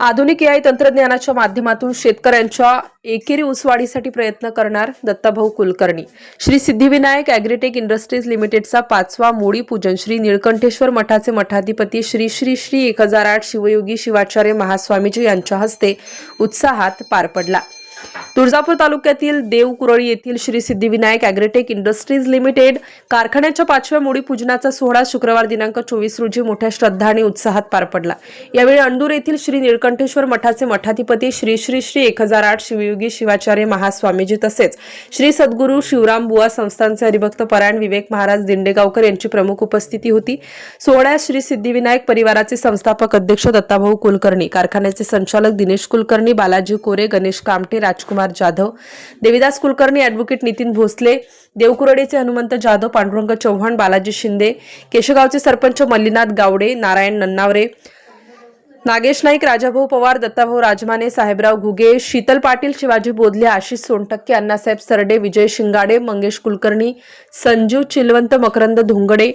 आधुनिक एआय तंत्रज्ञानाच्या माध्यमातून शेतकऱ्यांच्या एकेरी उसवाढीसाठी प्रयत्न करणार दत्ताभाऊ कुलकर्णी. श्री सिद्धिविनायक ॲग्रीटेक इंडस्ट्रीज लिमिटेडचा पाचवा मोडी पूजन श्री निळकंठेश्वर मठाचे मठाधिपती श्री श्री श्री एक हजार आठ शिवयोगी शिवाचार्य महास्वामीजी यांच्या हस्ते उत्साहात पार पडला. तुळजापूर तालुक्यातील देवकुरळी येथील Shri Siddhivinayak agritech industries limited कारखान्याच्या पाचव्या मोडी पूजनाचा सोहळा शुक्रवार दिनांक चोवीस रोजी मोठ्या श्रद्धा आणि उत्साहात पार पडला. यावेळी अंडूर येथील श्री निळकंठेश्वर मठाचे मठाधिपती श्री श्री श्री एक हजार आठ शिवयोगी शिवाचार्य महास्वामीजी तसेच श्री सद्गुरू शिवराम बुवा संस्थानचे हरिभक्त परायण विवेक महाराज दिंडेगावकर यांची प्रमुख उपस्थिती होती. सोहळ्यात श्री सिद्धिविनायक परिवाराचे संस्थापक अध्यक्ष दत्ताभाऊ कुलकर्णी कारखान्याचे संचालक दिनेश कुलकर्णी बालाजी कोरे गणेश कामटे राजकुमार जाधव देविदास कुलकर्णी ॲडव्होकेट नितीन भोसले देवकुरडेचे हनुमंत जाधव पांडुरंग चव्हाण बालाजी शिंदे केशगावचे सरपंच मल्लीनाथ गावडे नारायण नन्नावरे नागेश नाईक राजाभाऊ पवार दत्ताभाऊ राजमाने साहेबराव घुगे शीतल पाटील शिवाजी बोधले आशिष सोनटक्के अण्णासाहेब सरडे विजय शिंगाडे मंगेश कुलकर्णी संजू चिलवंत मकरंद धुंगडे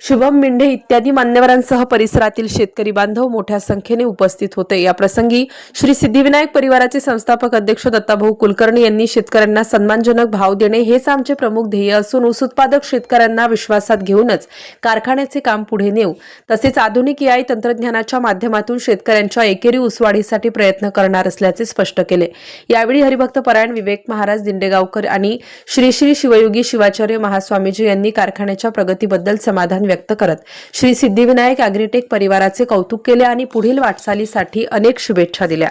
शुभम मिंढे इत्यादी मान्यवरांसह परिसरातील शेतकरी बांधव मोठ्या संख्येने उपस्थित होते. या प्रसंगी श्री सिद्धिविनायक परिवाराचे संस्थापक अध्यक्ष दत्ताभाऊ कुलकर्णी यांनी शेतकऱ्यांना सन्मानजनक भाव देणे हेच आमचे प्रमुख ध्येय असून ऊस उत्पादक शेतकऱ्यांना विश्वासात घेऊनच कारखान्याचे काम पुढे नेऊ. तसेच आधुनिक याय तंत्रज्ञानाच्या माध्यमातून शेतकऱ्यांच्या एकेरी उसवाढीसाठी प्रयत्न करणार असल्याचे स्पष्ट केले. यावेळी हरिभक्त परायण विवेक महाराज दिंडेगावकर आणि श्री श्री शिवयोगी शिवाचार्य महास्वामीजी यांनी कारखान्याच्या प्रगतीबद्दल समाधान व्यक्त करत. श्री सिद्धिविनायक अॅग्रीटेक परिवाराचे कौतुक केले आणि पुढील वाटचालीसाठी अनेक शुभेच्छा दिल्या.